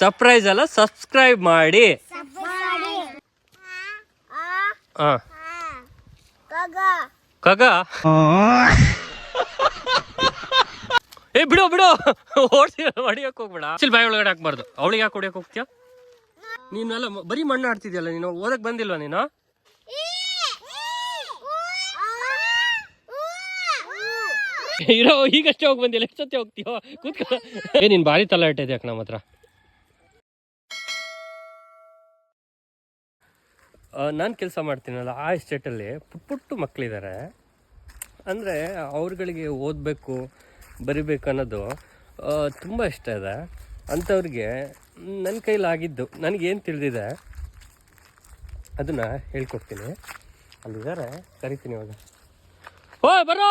Surprise ಅಲ್ಲ subscribe ಮಾಡಿ. ಹಾಂ. ಕಗ. ಏ ಬಿಡು ಬಿಡು. ಓಡಿಸಿ ಹೊಡಿಯಕ್ ಹೋಗ್ಬೇಡ. ಚಿಲ್ ಬಾಯಿ ಒಳಗಡೆ ಹಾಕ್ಬಾರ್ದು. ಅವಳಿಗೆ ಯಾಕೆ ಹೊಡಿಯಕ್ ಹೋಗ್ತೀಯ? ನೀನೆಲ್ಲ ಬರೀ ಮಣ್ಣು ಆಡ್ತಿದ್ಯಲ್ಲ ನೀನು? ಓದಕ್ ಬಂದಿಲ್ವಾ ನೀನು? ಇರೋ ಈಗಷ್ಟೇ ಹೋಗಿ ಬಂದಿಲ್ಲ ಎಷ್ಟೊತ್ತೆ ಹೋಗ್ತೀಯೋ? ಕೂತ್ಕೊ. ಏ ನೀನ್ ಭಾರಿ ತಲೆ ಇಟ್ಟಿದ್ಯಾಕ ಯಾಕೆ ನಮ್ಮ ಹತ್ರ. ನಾನು ಕೆಲಸ ಮಾಡ್ತೀನಲ್ಲ, ಆ ಎಸ್ಟೇಟಲ್ಲಿ ಪುಟ್ಟ ಪುಟ್ಟು ಮಕ್ಕಳಿದ್ದಾರೆ ಅಂದರೆ ಅವ್ರುಗಳಿಗೆ ಓದಬೇಕು, ಬರಿಬೇಕು ಅನ್ನೋದು ತುಂಬ ಇಷ್ಟ ಇದೆ. ಅಂಥವ್ರಿಗೆ ನನ್ನ ಕೈಲಾಗಿದ್ದು ನನಗೇನು ತಿಳಿದಿದೆ, ಅದನ್ನು ಹೇಳ್ಕೊಡ್ತೀನಿ. ಅಲ್ಲಿದ್ದಾರೆ ಕರಿತೀನಿ ಇವಾಗ. ಓ ಬರೋ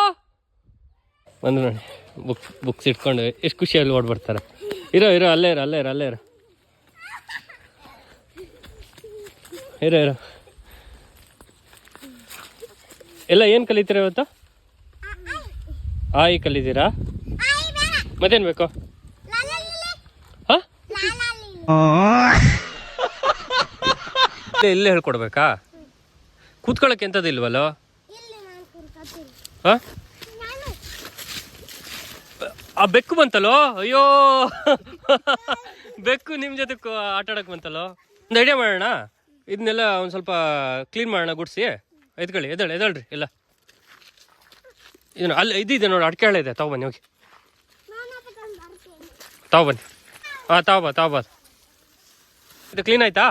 ಬಂದು ನೋಡಿ ಬುಕ್ಸ್ ಬುಕ್ಸ್ ಇಟ್ಕೊಂಡು ಎಷ್ಟು ಖುಷಿಯಲ್ಲಿ ಓಡ್ಬಿಡ್ತಾರೆ ಇರೋ ಇರೋ, ಅಲ್ಲೇ ಇರೋ ಅಲ್ಲೇ ಇರೋ ಅಲ್ಲೇ ಇರೋ. ಇರೋ ಇರೋ. ಎಲ್ಲ ಏನು ಕಲಿತೀರ ಇವತ್ತು? ಆಯಿ ಕಲಿದೀರಾ ಮತ್ತೇನು ಬೇಕು? ಹಾಂ? ಇಲ್ಲೇ ಹೇಳ್ಕೊಡ್ಬೇಕಾ? ಕೂತ್ಕೊಳ್ಳೋಕೆ ಎಂಥದ್ದು ಇಲ್ವಲ್ಲೋ? ಆ ಬೆಕ್ಕು ಬಂತಲ್ಲೋ? ಅಯ್ಯೋ! ಬೆಕ್ಕು ನಿಮ್ಮ ಜೊತೆ ಆಟ ಆಡಕ್ಕೆ ಬಂತಲ್ಲೋ? ಒಂದು ಐಡಿಯಾ ಮಾಡೋಣ. ಇದನ್ನೆಲ್ಲ ಒಂದು ಸ್ವಲ್ಪ ಕ್ಲೀನ್ ಮಾಡೋಣ, ಗುಡಿಸಿ. ಎದ್ಕೊಳ್ಳಿ ಎದಳು ಎದಳ್ರಿ ಇಲ್ಲ. ಇದು ಅಲ್ಲಿ ಇದಿದೆ ನೋಡಿ ಅಡ್ಕೆ ಹಳೆ ಇದೆ. ತಾವು ಬನ್ನಿ ಹೋಗಿ. ತಾವು ಬನ್ನಿ. ಹಾಂ ತಾವು ಬಾ ತಾವು ಬಾ. ಇದು ಕ್ಲೀನ್ ಆಯ್ತಾ?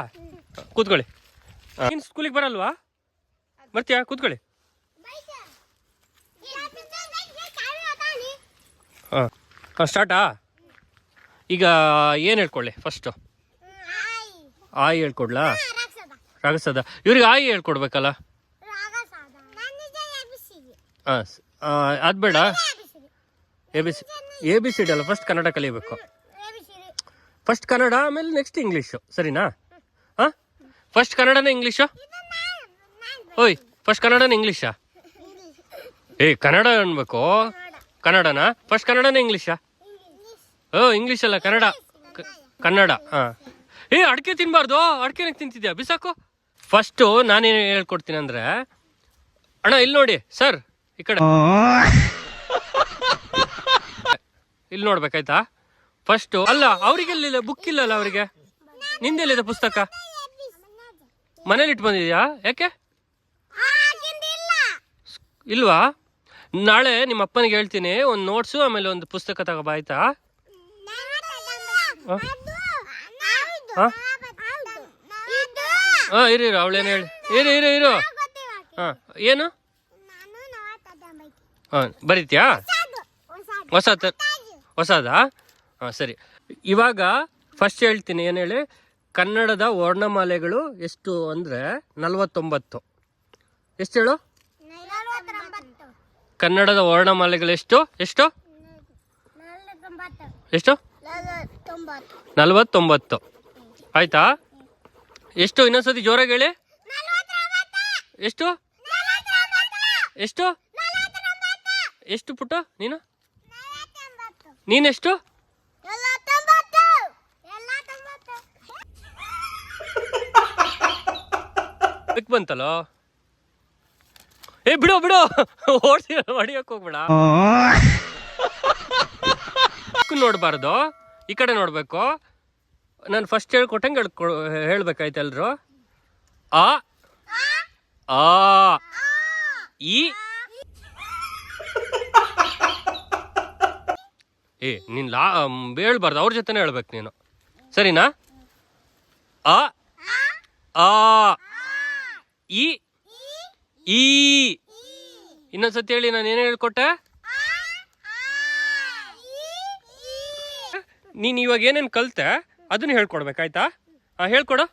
ಕೂತ್ಕೊಳ್ಳಿ. ನೀನು ಸ್ಕೂಲಿಗೆ ಬರಲ್ವಾ? ಬರ್ತೀಯಾ? ಕೂತ್ಕೊಳ್ಳಿ. ಹಾಂ ಹಾಂ ಸ್ಟಾರ್ಟಾ ಈಗ ಏನು ಹೇಳ್ಕೊಳ್ಳಿ ಫಸ್ಟು ಆಯಿ. ಹೇಳ್ಕೊಡ್ಲಾ? ರಾಗಸದ ಇವ್ರಿಗೆ ಆಯಿ ಹೇಳ್ಕೊಡ್ಬೇಕಲ್ಲ? ಅದು ಬೇಡ. A B C, A B C D ಅಲ್ಲ ಫಸ್ಟ್ ಕನ್ನಡ ಕಲಿಬೇಕು. ಫಸ್ಟ್ ಕನ್ನಡ, ಆಮೇಲೆ ನೆಕ್ಸ್ಟ್ ಇಂಗ್ಲೀಷು ಸರಿನಾ? ಹಾಂ? ಫಸ್ಟ್ ಕನ್ನಡನ ಇಂಗ್ಲೀಷು ಓಯ್ ಫಸ್ಟ್ ಕನ್ನಡನ ಇಂಗ್ಲೀಷಾ ಏ, ಕನ್ನಡ ಅನ್ಬೇಕು? ಕನ್ನಡನಾ? ಫಸ್ಟ್ ಕನ್ನಡನ ಇಂಗ್ಲೀಷಾ ಓ ಇಂಗ್ಲೀಷ್ ಅಲ್ಲ, ಕನ್ನಡ. ಕನ್ನಡ, ಹಾಂ. ಏ, ಅಡಿಕೆ ತಿನ್ನಬಾರ್ದು ಅಡಿಕೆನೇ ತಿಂತಿದ್ಯಾ? ಬಿಸಾಕು. ಫಸ್ಟು ನಾನೇನು ಹೇಳ್ಕೊಡ್ತೀನಿ ಅಂದರೆ, ಅಣ್ಣ, ಇಲ್ಲಿ ನೋಡಿ, ಸರ್. ಈ ಕಡೆ. ಇಲ್ಲಿ ನೋಡ್ಬೇಕಾಯ್ತಾ? ಫಸ್ಟು ಅಲ್ಲ ಅವ್ರಿಗೆ ಬುಕ್ ಇಲ್ಲಲ್ಲ ಅವರಿಗೆ? ನಿಂದೆಲ್ಲಿದೆ ಪುಸ್ತಕ? ಮನೇಲಿ ಇಟ್ಟು ಬಂದಿದ್ಯಾ? ಯಾಕೆ? ಇಲ್ವಾ? ನಾಳೆ ನಿಮ್ಮ ಅಪ್ಪನಿಗೆ ಹೇಳ್ತೀನಿ ಒಂದು ನೋಟ್ಸು ಆಮೇಲೆ ಒಂದು ಪುಸ್ತಕ ತಗೋಬಾ ಆಯ್ತಾ? ಹಾ? ಇರು ಅವಳೇನು ಹೇಳಿ. ಇರು ಇರು ಇರು. ಹಾಂ ಏನು? ಹಾಂ ಬರೀತಿಯಾ? ಹೊಸದ. ಹೊಸದಾ. ಹಾಂ ಸರಿ. ಇವಾಗ ಫಸ್ಟ್ ಹೇಳ್ತೀನಿ ಏನು ಹೇಳಿ? ಕನ್ನಡದ ವರ್ಣಮಾಲೆಗಳು ಎಷ್ಟು ಅಂದರೆ ನಲವತ್ತೊಂಬತ್ತು. ಎಷ್ಟು ಹೇಳು? ಕನ್ನಡದ ವರ್ಣಮಾಲೆಗಳು ಎಷ್ಟು? ಎಷ್ಟು? ಎಷ್ಟು? ನಲವತ್ತೊಂಬತ್ತು. ಆಯ್ತಾ? ಎಷ್ಟು ಇನ್ನೊಂದ್ಸತಿ ಜೋರಾಗಿ ಹೇಳಿ? ಎಷ್ಟು? ಎಷ್ಟು? ಎಷ್ಟು ಪುಟ್ಟ ನೀನು? ನೀನೆಷ್ಟು? ಬಿಕ್ ಬಂತಲ್ಲೋ? ಏ ಬಿಡು ಬಿಡು. ಓಡಿಸಿ ಹೊಡಿಯಕ್ ಹೋಗ್ಬೇಡ. ನೋಡ್ಬಾರ್ದು ನೋಡಬಾರ್ದು. ಈ ಕಡೆ ನೋಡಬೇಕು. ನಾನು ಫಸ್ಟ್ ಹೇಳ್ಕೊಟ್ಟಂಗೆ ಹೇಳ್ಕೊ ಹೇಳ್ಬೇಕಾಯ್ತು ಎಲ್ಲರೂ ಆ. ಆ. ಈ. ಏ, ನೀನು ಲಾ ಹೇಳ್ಬಾರ್ದು. ಅವ್ರ ಜೊತೆನೇ ಹೇಳ್ಬೇಕು ನೀನು. ಸರಿನಾ? ಆ ಆ ಈ ಈ. ಇನ್ನೊಂದ್ಸತಿ ಹೇಳಿ, ನಾನು ಏನೇ ಹೇಳ್ಕೊಟ್ಟೆ? ನೀನು ಇವಾಗ ಏನೇನು ಕಲಿತೆ, ಅದನ್ನ ಹೇಳ್ಕೊಡ್ಬೇಕಾಯ್ತಾ ಹಾಂ ಹೇಳ್ಕೊಡು.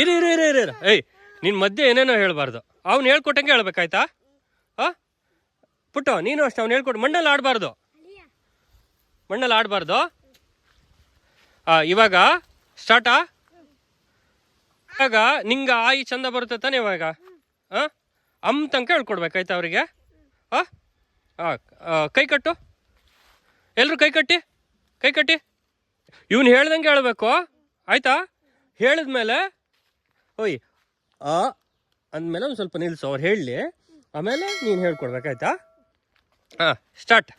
ಇರು ಇರು ಇರು ಇರು. ಏಯ್ ನಿನ್ನ ಮಧ್ಯೆ ಏನೇನೋ ಹೇಳ್ಬಾರ್ದು. ಅವ್ನು ಹೇಳ್ಕೊಟ್ಟಂಗೆ ಹೇಳ್ಬೇಕಾಯ್ತಾ ಹಾಂ ಪುಟ್ಟ, ನೀನು ಅಷ್ಟೇ, ಅವ್ನು ಹೇಳ್ಕೊಟ್ಟು ಮಣ್ಣಲ್ಲಿ ಆಡಬಾರ್ದು. ಮಣ್ಣಲ್ಲಿ ಆಡಬಾರ್ದು. ಇವಾಗ ಸ್ಟಾರ್ಟಾ ಇವಾಗ ನಿಂಗೆ ಆಯಿ ಚಂದ ಬರುತ್ತೆ ತಾನೆ ಇವಾಗ? ಹಾಂ ಅಮ್ ತನಕ ಹೇಳ್ಕೊಡ್ಬೇಕಾಯ್ತಾ ಅವರಿಗೆ? ಹಾಂ ಕೈ ಕಟ್ಟು. ಎಲ್ಲರೂ ಕೈ ಕಟ್ಟಿ? ಕೈ ಕಟ್ಟಿ? ಇವನು ಹೇಳ್ದಂಗೆ ಹೇಳಬೇಕು. ಆಯ್ತಾ? ಹೇಳಿದ್ಮೇಲೆ, ಓಯ್ ಆ ಅಂದಮೇಲೆ ಒಂದು ಸ್ವಲ್ಪ ನಿಲ್ಲಿಸು ಅವ್ರು ಹೇಳಲಿ. ಆಮೇಲೆ ನೀನು ಹೇಳ್ಕೊಡ್ಬೇಕಾಯ್ತಾ? ಹಾಂ ಸ್ಟಾರ್ಟ್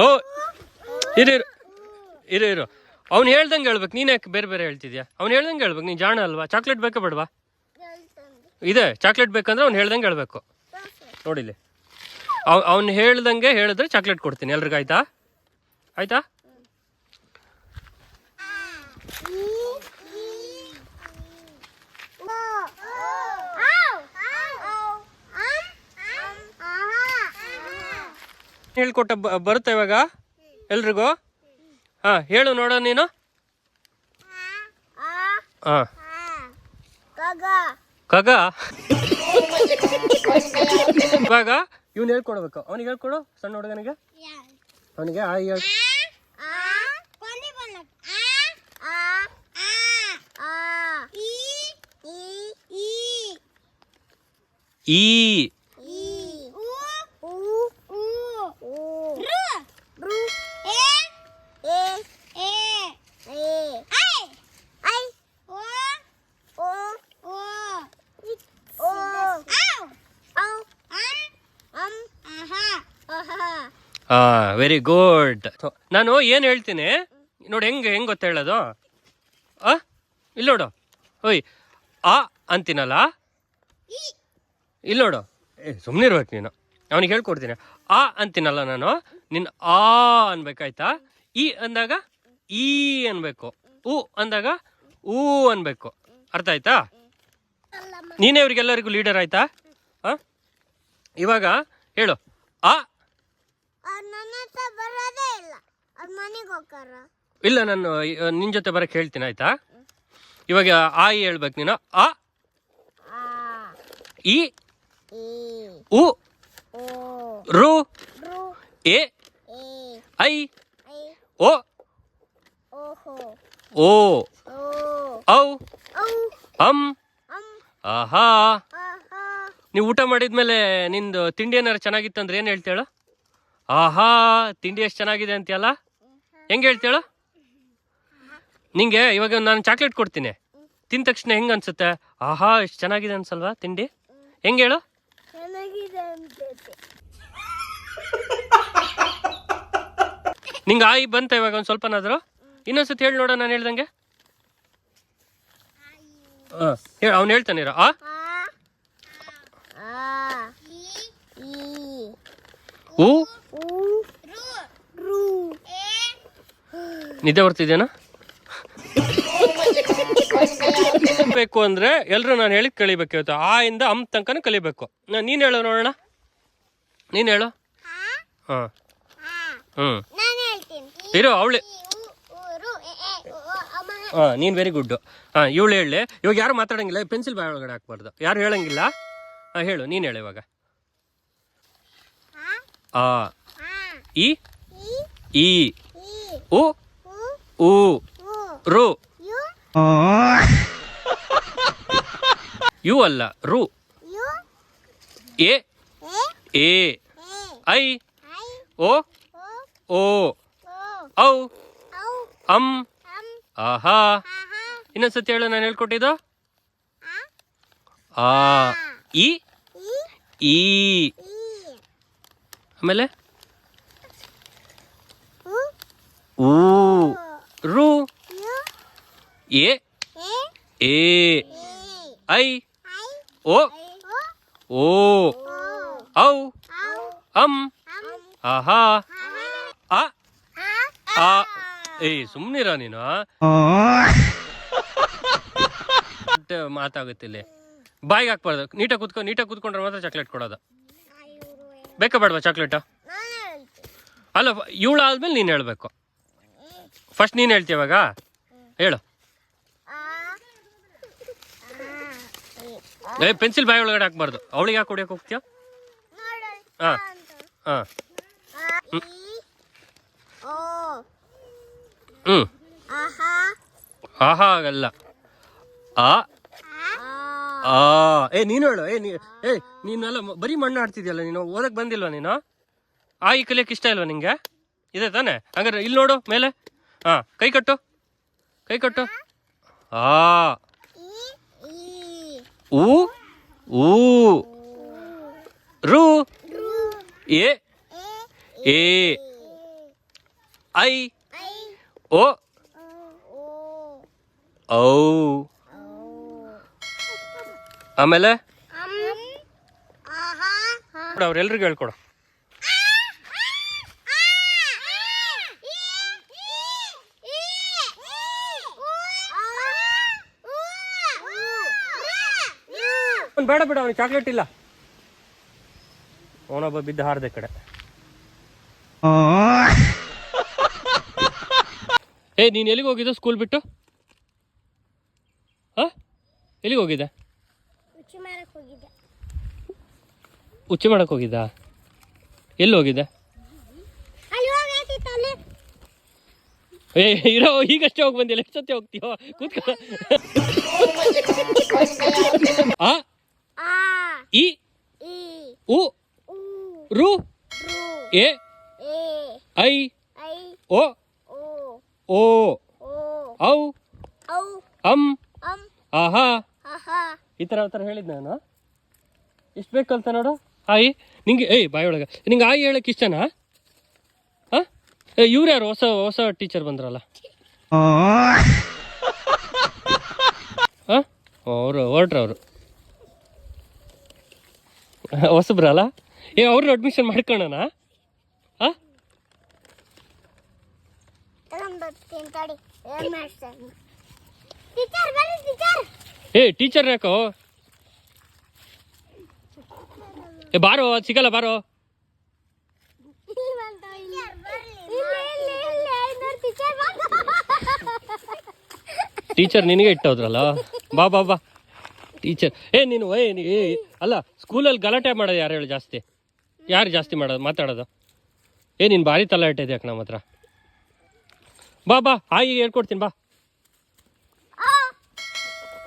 ಓ, ಇರು ಇರು ಇರು ಅವ್ನು ಹೇಳ್ದಂಗೆ ಹೇಳ್ಬೇಕು. ನೀನು ಯಾಕೆ ಬೇರೆ ಬೇರೆ ಹೇಳ್ತಿದ್ಯಾ? ಅವ್ನು ಹೇಳ್ದಂಗೆ ಹೇಳ್ಬೇಕು. ನೀನು ಜಾಣ ಅಲ್ವಾ? ಚಾಕ್ಲೇಟ್ ಬೇಕಾ ಬೇಡವಾ? ಇದೆ, ಚಾಕ್ಲೇಟ್ ಬೇಕಂದ್ರೆ ಅವ್ನು ಹೇಳ್ದಂಗೆ ಹೇಳ್ಬೇಕು. ನೋಡಿಲಿ ಅವ್, ಅವ್ನು ಹೇಳ್ದಂಗೆ ಹೇಳಿದ್ರೆ ಚಾಕ್ಲೇಟ್ ಕೊಡ್ತೀನಿ ಎಲ್ರಿಗೂ ಆಯ್ತಾ? ಹೇಳ್ಕೊಟ್ಟ ಬರುತ್ತೆ ಇವಾಗ? ಎಲ್ರಿಗೂ? ಹಾ, ಹೇಳು ನೋಡ ನೀನು. ಹಾಂ. ಕಗ. ಇವಾಗ ಇವ್ನು ಹೇಳ್ಕೊಡ್ಬೇಕು. ಅವನಿಗೆ ಹೇಳ್ಕೊಡು, ಸಣ್ಣ ಹುಡುಗನಿಗೆ. ಅವನಿಗೆ ಆ, ಹೇಳ್. ಈ. ಹಾ ವೆರಿ ಗುಡ್ ನಾನು ಏನು ಹೇಳ್ತೀನಿ? ನೋಡಿ ಹೆಂಗೆ ಹೆಂಗೆ ಗೊತ್ತ ಹೇಳೋದು? ಆ ಇಲ್ಲಿ ನೋಡು. ಓಯ್, ಆ ಅಂತೀನಲ್ಲ? ಇಲ್ಲ ನೋಡು. ಏ ಸುಮ್ಮನೆ ಇರ್ಬೇಕು ನೀನು. ಅವನಿಗೆ ಹೇಳ್ಕೊಡ್ತೀನಿ. ಆ ಅಂತೀನಲ್ಲ ನಾನು. ನಿನ್ನ ಆ ಅನ್ಬೇಕಾಯ್ತಾ? ಈ ಅಂದಾಗ ಈ ಅನ್ಬೇಕು. ಉ ಅಂದಾಗ ಊ ಅನ್ಬೇಕು. ಅರ್ಥ ಆಯ್ತಾ? ನೀನೇ ಇವ್ರಿಗೆಲ್ಲರಿಗೂ ಲೀಡರ್ ಆಯ್ತಾ? ಆ? ಇವಾಗ ಹೇಳು. ಆ ನನ್ನ ಹತ್ರ ಬರೋದೇ ಇಲ್ಲ. ಅವ್ರ ಮನೆಗೆ ಹೋಗಾರ ಇಲ್ಲ ನಾನು ನಿನ್ನ ಜೊತೆ ಬರಕ್ಕೆ ಹೇಳ್ತೀನಿ ಆಯ್ತಾ? ಇವಾಗ ಆ ಈ ಹೇಳ್ಬೇಕು ನೀನು. ಆ ಇ ಉ ರು ಎ ಐ ಓ ಓ ಔ ಅಂ ಆಹಾ. ನೀವು ಊಟ ಮಾಡಿದ್ಮೇಲೆ ನಿಂದು ತಿಂಡಿ ಏನಾರು ಚೆನ್ನಾಗಿತ್ತಂದ್ರೆ ಏನು ಹೇಳ್ತೇಳು ಆಹಾ ತಿಂಡಿ ಎಷ್ಟು ಚೆನ್ನಾಗಿದೆ ಅಂತೀಯಲ್ಲ? ಹೆಂಗೆ ಹೇಳ್ತೇಳು? ನಿಂಗೆ ಇವಾಗ ನಾನು ಚಾಕ್ಲೇಟ್ ಕೊಡ್ತೀನಿ. ತಿಂದ ತಕ್ಷಣ ಹೆಂಗೆ ಅನ್ಸುತ್ತೆ? ಆಹಾ ಎಷ್ಟು ಚೆನ್ನಾಗಿದೆ ಅನ್ಸಲ್ವಾ ತಿಂಡಿ? ಹೆಂಗೆ ಹೇಳು? ನಿಂಗೆ ಆಯಿ ಬಂತ ಇವಾಗ ಒಂದು ಇನ್ನೊಂದು ಇನ್ನೊಂದ್ಸತಿ ಹೇಳಿ ನೋಡ ನಾನು ಹೇಳ್ದಂಗೆ. ಹಾಂ ಹೇಳಿ ಅವ್ನು ಹೇಳ್ತಾನಿರ ಆ? ಊ ಉ ರು ರು ಎ ನಿದ್ದೆ ಬರ್ತಿದ್ದೇನಾ ಬೇಕು ಅಂದ್ರೆ ಎಲ್ಲರೂ ನಾನು ಹೇಳಿದ್ ಕಲಿಬೇಕು ಇವತ್ತು. ಆ ಇಂದ ಅಮ್ ತನಕ ಕಲಿಬೇಕು. ನಾನು ನೀನ್ ಹೇಳು ನೋಡೋಣ. ನೀನ್ ಹೇಳು. ಹಾಂ. ಹಾ ಹ್ಞೂ ನಾನು ಹೇಳ್ತೀನಿ ಇರೋ ಅವಳೆ. ಹಾಂ ನೀನು ವೆರಿ ಗುಡ್ ಹಾಂ ಇವಳು ಹೇಳಿ. ಇವಾಗ ಯಾರು ಮಾತಾಡಂಗಿಲ್ಲ ಪೆನ್ಸಿಲ್ ಬಾಯ್ ಒಳಗಡೆ ಹಾಕ್ಬಾರ್ದು. ಯಾರು ಹೇಳಂಗಿಲ್ಲ? ಹಾಂ ಹೇಳು ನೀನು ಹೇಳು ಇವಾಗ. ಆ. ಇ ಈ. ಈ. ಈ. ಉ. ಉ ಉ ರು ಯು ಅಲ್ಲ ರು. ಎ. ಎ. ಐ. ಓ. ಓ. ಓ. ಓ. ಔ. ಅಂ. ಆಹಾ. ಇನ್ನೊಂದ್ಸತಿ ಹೇಳು ನಾನು ಹೇಳ್ಕೊಟ್ಟಿದ್ದು? ಆ. ಇ ಆಮೇಲೆ ಉ ಊ ಉ ರು. ಯು ಎ. ಎ. ಐ. ಐ ಓ. ಓ. ಔ. ಅಂ. ಅಂ. ಆಹಾ ಆಹಾ ಆ ಏಯ್ ಸುಮ್ನಿರ ನೀನು? ಮಾತಾಗುತ್ತಿಲ್ಲಿ ಮಾತಾಗುತ್ತೆ ಇಲ್ಲಿ. ಬಾಯಿಗೆ ಹಾಕ್ಬಾರ್ದು. ನೀಟಾಗಿ ಕುತ್ಕೊ ನೀಟಾಗಿ ಕೂತ್ಕೊಂಡ್ರೆ ಮಾತ್ರ ಚಾಕ್ಲೇಟ್ ಕೊಡೋದು. ಬೇಕಾ ಬೇಡವಾ ಚಾಕ್ಲೇಟು ಅಲ್ಲ ಇವಳಾದ್ಮೇಲೆ ನೀನು ಹೇಳ್ಬೇಕು. ಫಸ್ಟ್ ನೀನು ಹೇಳ್ತೀಯ ಇವಾಗ ಹೇಳು. ಏ ಪೆನ್ಸಿಲ್ ಬಾಯಿ ಒಳಗಡೆ ಹಾಕ್ಬಾರ್ದು. ಅವಳಿಗೆ ಯಾಕೆ ಕುಡಿಯೋಕೆ ಹೋಗ್ತೀಯ? ಹಾಂ ಹಾಂ. ಹ್ಞೂ ಆಹಾ. ಆಗಲ್ಲ. ಆ ಆ. ಏ ನೀನು ಹೇಳು. ಏ ನೀ ಏ ನೀನೆಲ್ಲ ಬರೀ ಮಣ್ಣು ಆಡ್ತಿದ್ಯಲ್ಲ ನೀನು? ಓದಕ್ಕೆ ಬಂದಿಲ್ವಾ ನೀನು? ಆ ಈ ಕಲಿಯಕ್ಕೆ ಇಷ್ಟ ಇಲ್ವಾ ನಿಂಗೆ? ಇದೆ ತಾನೆ? ಹಂಗಾರೆ ಇಲ್ಲಿ ನೋಡು ಮೇಲೆ. ಹಾ ಕೈ ಕಟ್ಟು. ಕೈ ಕಟ್ಟು. ಆ. ಊ. ಊ. ರು. ಎ. ಎ. ಐ. ಓ. ಓ ಔ. ಆಮೇಲೆ? ಅವ್ರೆಲ್ರಿಗೂ ಹೇಳ್ಕೊಡು. ಬೇಡ ಬೇಡ ಅವನಿಗೆ ಚಾಕ್ಲೇಟ್ ಇಲ್ಲ. ಅವನೊಬ್ಬ ಬಿದ್ದು ಹಾರದೆ ಕಡೆ. ಏ ನೀನು ಎಲ್ಲಿಗೆ ಹೋಗಿದ್ದ ಸ್ಕೂಲ್ ಬಿಟ್ಟು? ಹಾ? ಎಲ್ಲಿಗೆ ಹೋಗಿದ್ದೆ? ರುಚಿ ಮಾಡಕ್ ಹೋಗಿದ್ದೆ. ಉಚ್ಚೆ ಮಾಡಕ್ಕೆ ಹೋಗಿದ್ದ? ಎಲ್ಲಿ ಹೋಗಿದ್ದೆ? ಅಲ್ಲಿ ಏ ಇರೋ ಈಗಷ್ಟೇ ಹೋಗಿ ಬಂದಿಲ್ಲ ಎಷ್ಟು ಸತಿ ಹೋಗ್ತೀಯೋ? ಕೂತ್ಕೋ. ಆ ಆ ಇ ಈ ಉ ರು ಎ ಐ ಓ ಓ ಔ ಅಂ ಆಹಾ. ಈ ಥರ ಥರ ಹೇಳಿದ್ ನಾನು. ಇಷ್ಟು ಬೇಕು ಅಂತ ನೋಡು. ಆಯಿ ನಿಂಗೆ ಏಯ್ ಬಾಯಿ ಒಳಗೆ. ನಿಂಗೆ ಆಯಿ ಹೇಳಕ್ಕೆ ಇಷ್ಟನಾ? ಹಾಂ? ಇವ್ರು ಯಾರು? ಹೊಸ ಹೊಸ ಟೀಚರ್ ಬಂದ್ರಲ್ಲ. ಹಾಂ? ಅವರು ಹೊರಟ್ರು ಅವರು ಹೊಸಬ್ರಲ್ಲ? ಏ ಅವ್ರನ್ನ ಅಡ್ಮಿಷನ್ ಮಾಡ್ಕೊಳ್ಳೋಣ ಏ ಟೀಚರ್ ಯಾಕೋ? ಏ, ಬಾರೋ, ಅದು ಸಿಗಲ್ಲ, ಬಾರೋ. ಟೀಚರ್ ನಿನಗೆ ಇಟ್ಟೋದ್ರಲ್ಲ? ಬಾ ಬಾ ಬಾ. ಟೀಚರ್ ಏ ನೀನು ಏ ನೀ ಏ ಅಲ್ಲ ಸ್ಕೂಲಲ್ಲಿ ಗಲಾಟೆ ಮಾಡೋದು ಯಾರು ಹೇಳಿ ಜಾಸ್ತಿ? ಯಾರು ಜಾಸ್ತಿ ಮಾಡೋದು ಮಾತಾಡೋದು? ಏ ನೀನು ಭಾರಿ ತಲಾಟೆ ಇದೆ ನಮ್ಮ ಹತ್ರ. ಬಾ ಬಾ ಆಯಿ ಹೇಳ್ಕೊಡ್ತೀನಿ ಬಾ.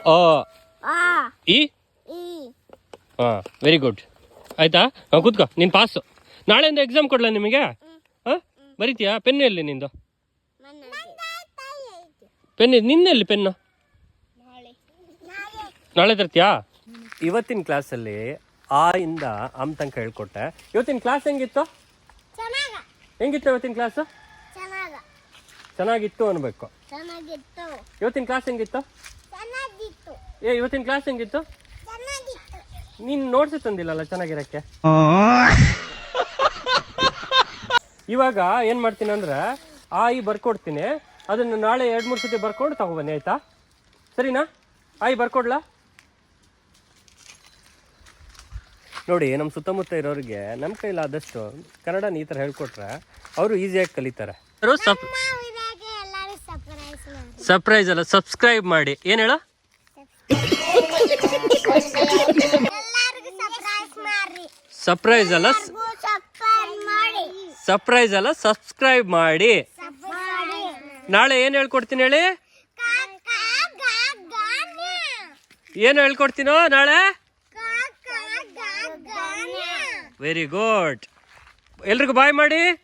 ಆ. ಈ? ಹಾಂ ವೆರಿ ಗುಡ್ ಆಯಿತಾ? ಹಾಂ ಕೂತ್ಕೋ ನೀನು ಪಾಸು ನಾಳೆಯಿಂದ ಎಕ್ಸಾಮ್ ಕೊಡಲ ನಿಮಗೆ? ಹಾಂ ಬರೀತೀಯಾ? ಪೆನ್ನು ಎಲ್ಲಿ ನಿಂದು? ಪೆನ್ ನಿನ್ನೆಲ್ಲಿ ಪೆನ್ನು? ನಾಳೆ ತರ್ತೀಯಾ ಇವತ್ತಿನ ಕ್ಲಾಸಲ್ಲಿ ಆ ಇಂದ ಅಮ್ ತನಕ ಹೇಳ್ಕೊಟ್ಟೆ. ಇವತ್ತಿನ ಕ್ಲಾಸ್ ಹೆಂಗಿತ್ತು? ಚೆನ್ನಾಗ. ಹೆಂಗಿತ್ತು ಇವತ್ತಿನ ಕ್ಲಾಸು? ಚೆನ್ನಾಗ. ಚೆನ್ನಾಗಿತ್ತು ಅನ್ಬೇಕು. ಚೆನ್ನಾಗಿತ್ತು. ಇವತ್ತಿನ ಕ್ಲಾಸ್ ಹೆಂಗಿತ್ತು? ಚೆನ್ನಾಗಿತ್ತು. ಏ ಇವತ್ತಿನ ಕ್ಲಾಸ್ ಹೆಂಗಿತ್ತು? ಚೆನ್ನಾಗಿತ್ತು. ನೀನು ತಂದಿಲ್ಲ ತಂದಿಲ್ಲಲ್ಲ ಚೆನ್ನಾಗಿರಕ್ಕೆ? ಇವಾಗ ಏನ್ ಮಾಡ್ತೀನಿ ಅಂದ್ರೆ ಆ ಈ ಬರ್ಕೊಡ್ತೀನಿ. ಅದನ್ನು ನಾಳೆ ಎರಡು ಮೂರು ಸತಿ ಬರ್ಕೊಂಡು ತಗೊಬನ್ನಿ ಆಯ್ತಾ? ಸರಿನಾ? ಆಯಿ ಬರ್ಕೊಡ್ಲಾ? ನೋಡಿ ನಮ್ಮ ಸುತ್ತಮುತ್ತ ಇರೋರಿಗೆ ನಮ್ಮ ಕೈಲಾದಷ್ಟು ಕನ್ನಡನ ಈ ಥರ ಹೇಳ್ಕೊಟ್ರೆ ಅವರು ಈಸಿಯಾಗಿ ಕಲಿತಾರೆ. ಸರ್ಪ್ರೈಸ್ ಅಲ್ಲ ಸಬ್ಸ್ಕ್ರೈಬ್ ಮಾಡಿ. ಏನು ಹೇಳ? ಎಲ್ಲರಿಗೂ ಸರ್ಪ್ರೈಸ್ ಅಲ್ಲ ಸರ್ಪ್ರೈಸ್ ಮಾಡಿ. ಸರ್ಪ್ರೈಸ್ ಅಲ್ಲ ಸಬ್ಸ್ಕ್ರೈಬ್ ಮಾಡಿ. ನಾಳೆ ಏನು ಹೇಳ್ಕೊಡ್ತೀನಿ ಹೇಳಿ? ಏನು ಹೇಳ್ಕೊಡ್ತೀನೋ ನಾಳೆ? Very good. ಎಲ್ರಿಗೂ ಬಾಯ್ ಮಾಡಿ.